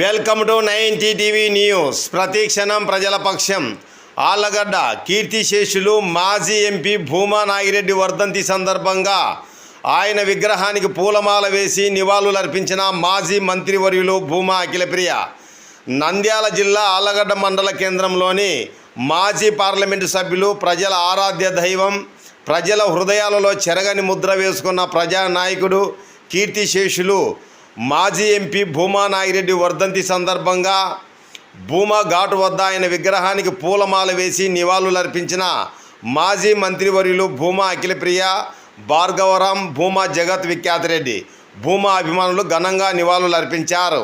Welcome to ninety TV news. ప్రతిక్షణం ప్రజల పక్షం. ఆళ్ళగడ్డ కీర్తిశేషులు మాజీ ఎంపీ భూమా నాగిరెడ్డి వర్ధంతి సందర్భంగా ఆయన విగ్రహానికి పూలమాల వేసి నివాళులర్పించిన మాజీ మంత్రివర్యులు భూమా అఖిలప్రియ. నంద్యాల జిల్లా ఆళ్ళగడ్డ మండల కేంద్రంలోని మాజీ పార్లమెంటు సభ్యులు ప్రజల ఆరాధ్య దైవం ప్రజల హృదయాలలో చెరగని ముద్ర వేసుకున్న ప్రజానాయకుడు కీర్తిశేషులు మాజీ ఎంపీ భూమా నాగిరెడ్డి వర్ధంతి సందర్భంగా భూమా ఘాటు వద్ద ఆయన విగ్రహానికి పూలమాల వేసి నివాళులర్పించిన మాజీ మంత్రివర్యులు భూమా అఖిలప్రియ భార్గవరాం భూమా జగత్ విఖ్యాతిరెడ్డి భూమా అభిమానులు ఘనంగా నివాళులర్పించారు.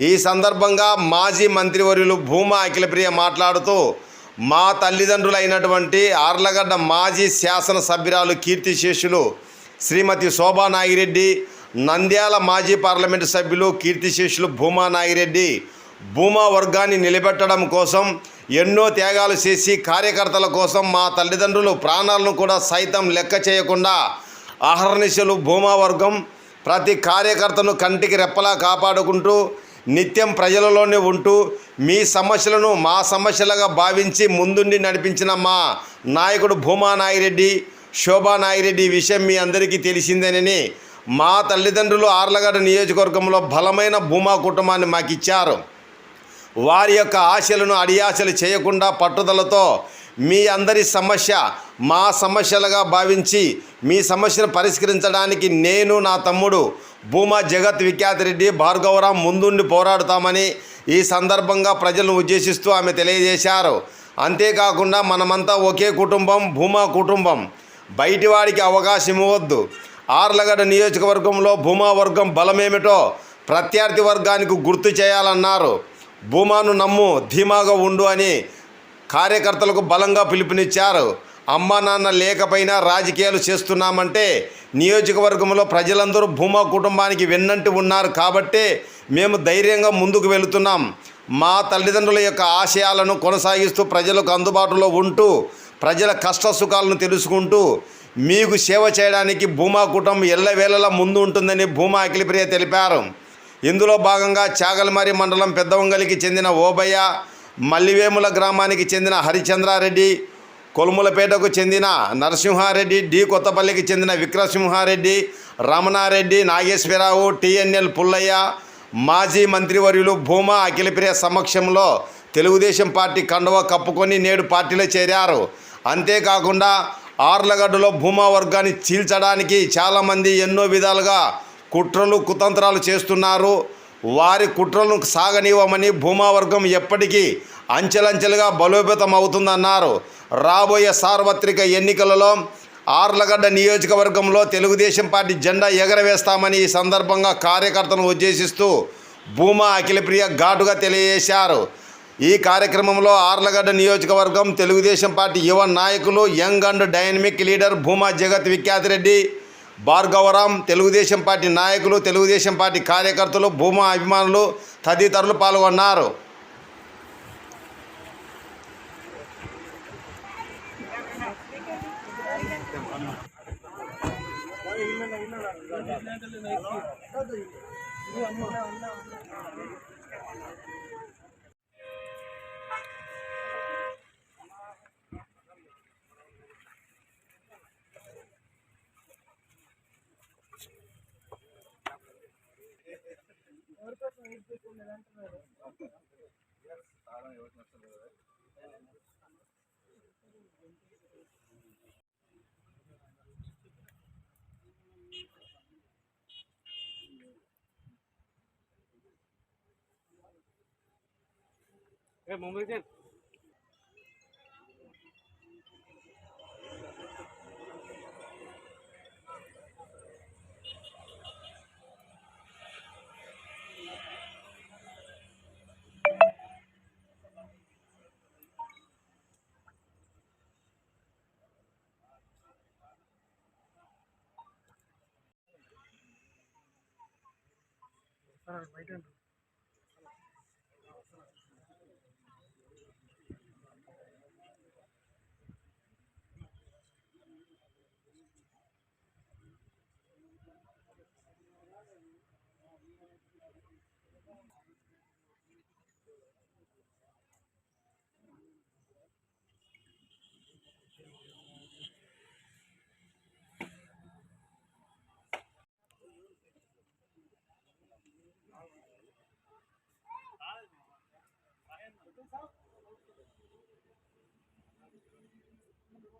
ఈ సందర్భంగా మాజీ మంత్రివర్యులు భూమా అఖిలప్రియ మాట్లాడుతూ మా తల్లిదండ్రులైనటువంటి ఆర్లగడ్డ మాజీ శాసనసభ్యురాలు కీర్తిశేషులు శ్రీమతి శోభా నాగిరెడ్డి నంద్యాల మాజీ పార్లమెంటు సభ్యులు కీర్తిశేషులు భూమా నాగిరెడ్డి భూమా వర్గాన్ని నిలబెట్టడం కోసం ఎన్నో త్యాగాలు చేసి కార్యకర్తల కోసం మా తల్లిదండ్రులు ప్రాణాలను కూడా సైతం లెక్క చేయకుండా అహర్నిశలు భూమా వర్గం ప్రతి కార్యకర్తను కంటికి రెప్పలా కాపాడుకుంటూ నిత్యం ప్రజలలోనే ఉంటూ మీ సమస్యలను మా సమస్యలుగా భావించి ముందుండి నడిపించిన మా నాయకుడు భూమా నాగిరెడ్డి శోభా నాగిరెడ్డి విషయం మీ అందరికీ తెలిసిందేనని మా తల్లిదండ్రులు ఆర్లగడ్డ నియోజకవర్గంలో బలమైన భూమా కుటుంబాన్ని మాకు ఇచ్చారు వారి యొక్క ఆశలను అడియాశలు చేయకుండా పట్టుదలతో మీ అందరి సమస్య మా సమస్యలుగా భావించి మీ సమస్యను పరిష్కరించడానికి నేను నా తమ్ముడు భూమా జగత్ విఖ్యాతిరెడ్డి భార్గవరాం ముందుండి పోరాడుతామని ఈ సందర్భంగా ప్రజలను ఉద్దేశిస్తూ ఆమె తెలియజేశారు. అంతేకాకుండా మనమంతా ఒకే కుటుంబం భూమా కుటుంబం. బయటివాడికి అవకాశం ఇవ్వద్దు ఆర్లగడ్డ నియోజకవర్గంలో భూమా వర్గం బలమేమిటో ప్రత్యర్థి వర్గానికి గుర్తు చేయాలన్నారు. భూమాను నమ్ము ధీమాగా ఉండు అని కార్యకర్తలకు బలంగా పిలుపునిచ్చారు. అమ్మా నాన్న లేకపోయినా రాజకీయాలు చేస్తున్నామంటే నియోజకవర్గంలో ప్రజలందరూ భూమా కుటుంబానికి వెన్నంటి ఉన్నారు కాబట్టే మేము ధైర్యంగా ముందుకు వెళుతున్నాం. మా తల్లిదండ్రుల యొక్క ఆశయాలను కొనసాగిస్తూ ప్రజలకు అందుబాటులో ఉంటూ ప్రజల కష్ట సుఖాలను తెలుసుకుంటూ మీకు సేవ చేయడానికి భూమా కుటుంబం ఎల్లవేళలా ముందు ఉంటుందని భూమా అఖిలప్రియ తెలిపారు. ఇందులో భాగంగా చాగల్మారి మండలం పెద్దవంగలికి చెందిన ఓబయ్య మల్లివేముల గ్రామానికి చెందిన హరిచంద్రారెడ్డి కొలుములపేటకు చెందిన నరసింహారెడ్డి డి కొత్తపల్లికి చెందిన విక్రసింహారెడ్డి రమణారెడ్డి నాగేశ్వరరావు టిఎన్ఎల్ పుల్లయ్య మాజీ మంత్రివర్యులు భూమా అఖిలప్రియ సమక్షంలో తెలుగుదేశం పార్టీ కండువ కప్పుకొని నేడు పార్టీలో చేరారు. అంతేకాకుండా ఆర్లగడ్డలో భూమా వర్గాన్ని చీల్చడానికి చాలామంది ఎన్నో విధాలుగా కుట్రలు కుతంత్రాలు చేస్తున్నారు. వారి కుట్రలను సాగనివ్వమని భూమా వర్గం ఎప్పటికీ అంచెలంచెలుగా బలోపేతం అవుతుందన్నారు రాబోయే సార్వత్రిక ఎన్నికలలో ఆర్లగడ్డ నియోజకవర్గంలో తెలుగుదేశం పార్టీ జెండా ఎగరవేస్తామని ఈ సందర్భంగా కార్యకర్తలను ఉద్దేశిస్తూ భూమా అఖిలప్రియ ఘాటుగా తెలియజేశారు. ఈ కార్యక్రమంలో ఆర్లగడ్డ నియోజకవర్గం తెలుగుదేశం పార్టీ యువ నాయకులు young and dynamic leader Bhuma Jagat Vikhyathi Reddy Bhargavram Telugu Desam party నాయకులు తెలుగుదేశం పార్టీ కార్యకర్తలు భూమా అభిమానులు తదితరులు పాల్గొన్నారు. ఏ Mumbai All right, wait a minute.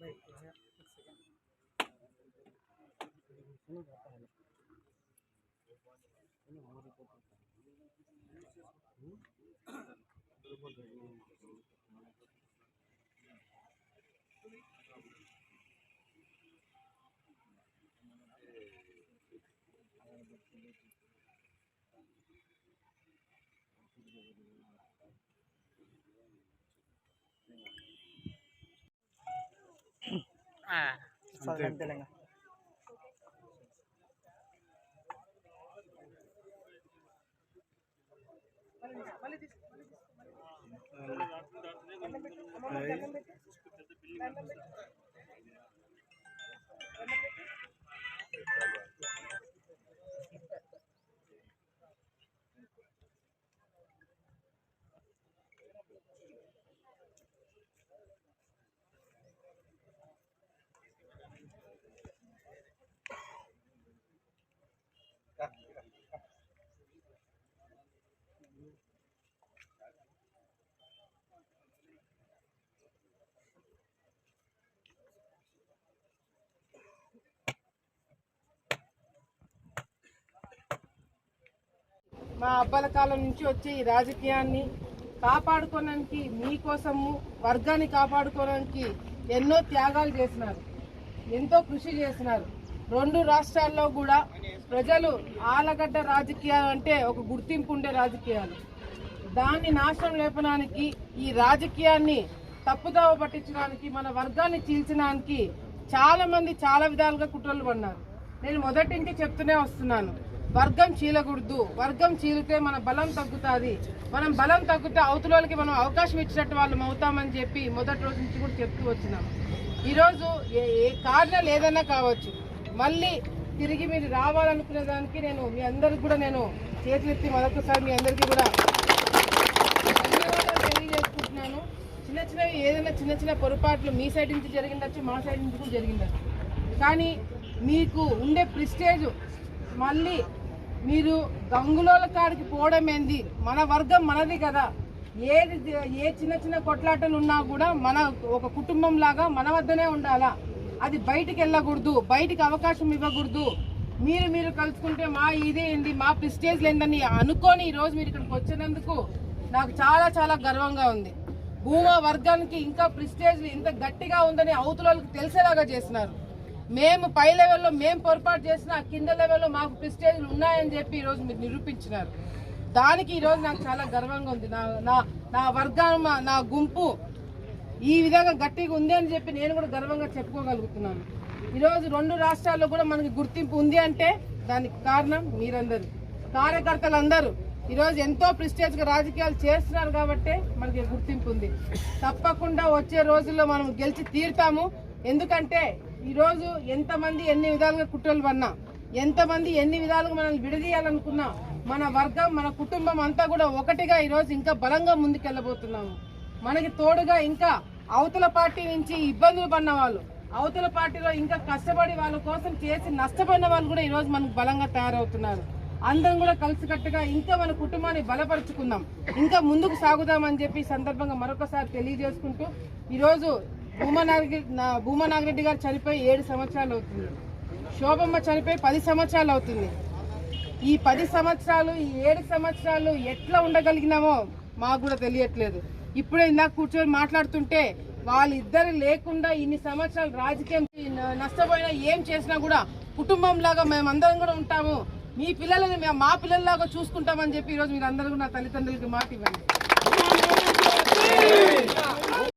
baik ya ini Telangana మా అబ్బాల కాలం నుంచి వచ్చే ఈ రాజకీయాన్ని కాపాడుకోవడానికి మీకోసము వర్గాన్ని కాపాడుకోవడానికి ఎన్నో త్యాగాలు చేసినారు. ఎంతో కృషి చేసినారు. రెండు రాష్ట్రాల్లో కూడా ప్రజలు ఆలగడ్డ రాజకీయాలు అంటే ఒక గుర్తింపు ఉండే రాజకీయాలు. దాన్ని నాశనం లేపడానికి ఈ రాజకీయాన్ని తప్పుదావ పట్టించడానికి మన వర్గాన్ని చీల్చడానికి చాలా మంది చాలా విధాలుగా కుట్రలు పన్నారు నేను మొదటి నుంచి చెప్తూనే వస్తున్నాను. వర్గం చీలకూడదు. వర్గం చీలితే మన బలం తగ్గుతుంది. మనం బలం తగ్గితే అవతలకి మనం అవకాశం ఇచ్చినట్టు వాళ్ళం అవుతామని చెప్పి మొదటి రోజు నుంచి కూడా చెప్తూ వచ్చినాం. ఈరోజు ఏ ఏ కారణాలు ఏదైనా కావచ్చు. మళ్ళీ తిరిగి మీరు రావాలనుకునే దానికి నేను మీ అందరికి కూడా నేను చేతులెత్తి మరొకసారి మీ అందరికీ కూడా ధన్యవాదాలు తెలియజేసుకుంటున్నాను. చిన్న చిన్నవి ఏదైనా చిన్న చిన్న పొరపాట్లు మీ సైడ్ నుంచి జరిగిండొచ్చు మా సైడ్ నుంచి కూడా జరిగిండొచ్చు. కానీ మీకు ఉండే ప్రిస్టేజ్ మళ్ళీ మీరు గంగులోల కాడికి పోవడం ఏంది? మన వర్గం మనది కదా. ఏది ఏ చిన్న చిన్న కొట్లాటలు ఉన్నా కూడా మన ఒక కుటుంబం లాగా మన వద్దనే ఉండాలా? అది బయటికి వెళ్ళకూడదు బయటికి అవకాశం ఇవ్వకూడదు. మీరు మీరు కలుసుకుంటే మా ఇదే ఏంది? మా ప్రిస్టేజ్ లేదని అనుకొని ఈరోజు మీరు ఇక్కడికి వచ్చినందుకు నాకు చాలా చాలా గర్వంగా ఉంది. భూమా వర్గానికి ఇంకా ప్రిస్టేజ్ ఇంత గట్టిగా ఉందని అవతలకి తెలిసేలాగా చేసినారు మేము పై లెవెల్లో మేము పొరపాటు చేసిన కింద లెవెల్లో మాకు ప్రిస్టేజ్లు ఉన్నాయని చెప్పి ఈరోజు మీరు నిరూపించినారు. దానికి ఈరోజు నాకు చాలా గర్వంగా ఉంది. నా నా నా వర్గం నా గుంపు ఈ విధంగా గట్టిగా ఉంది అని చెప్పి నేను కూడా గర్వంగా చెప్పుకోగలుగుతున్నాను. ఈరోజు రెండు రాష్ట్రాల్లో కూడా మనకి గుర్తింపు ఉంది అంటే దానికి కారణం మీరందరూ. కార్యకర్తలందరూ ఈరోజు ఎంతో ప్రిస్టేజ్గా రాజకీయాలు చేస్తున్నారు కాబట్టే మనకి గుర్తింపు ఉంది. తప్పకుండా వచ్చే రోజుల్లో మనం గెలిచి తీరుతాము. ఎందుకంటే ఈరోజు ఎంతమంది ఎన్ని విధాలుగా కుట్రలు పన్నా ఎంతమంది ఎన్ని విధాలుగా మనల్ని విడదీయాలనుకున్నా మన వర్గం మన కుటుంబం అంతా కూడా ఒకటిగా ఈరోజు ఇంకా బలంగా ముందుకెళ్ళబోతున్నాము. మనకి తోడుగా ఇంకా అవతల పార్టీ నుంచి ఇబ్బందులు పడిన వాళ్ళు అవతల పార్టీలో ఇంకా కష్టపడి వాళ్ళ కోసం చేసి నష్టపోయిన వాళ్ళు కూడా ఈరోజు మనకు బలంగా తయారవుతున్నారు. అందరం కూడా కలిసికట్టుగా ఇంకా మన కుటుంబాన్ని బలపరుచుకుందాం. ఇంకా ముందుకు సాగుదామని చెప్పి సందర్భంగా మరొకసారి తెలియజేసుకుంటూ ఈరోజు భూమనాగిరెడ్డి నా- గారు చనిపోయి ఏడు సంవత్సరాలు అవుతుంది. శోభమ్మ చనిపోయి పది సంవత్సరాలు అవుతుంది. ఈ పది సంవత్సరాలు ఈ ఏడు సంవత్సరాలు ఎట్లా ఉండగలిగినామో మాకు కూడా తెలియట్లేదు. ఇప్పుడే ఇందాక కూర్చొని మాట్లాడుతుంటే వాళ్ళిద్దరు లేకుండా ఇన్ని సంవత్సరాలు రాజకీయం నష్టపోయినా ఏం చేసినా కూడా కుటుంబం లాగా మేమందరం కూడా ఉంటాము. మీ పిల్లలని మా పిల్లల్లాగా చూసుకుంటామని చెప్పి ఈరోజు మీరు అందరూ కూడా నా తల్లిదండ్రులకి మాట ఇవ్వండి.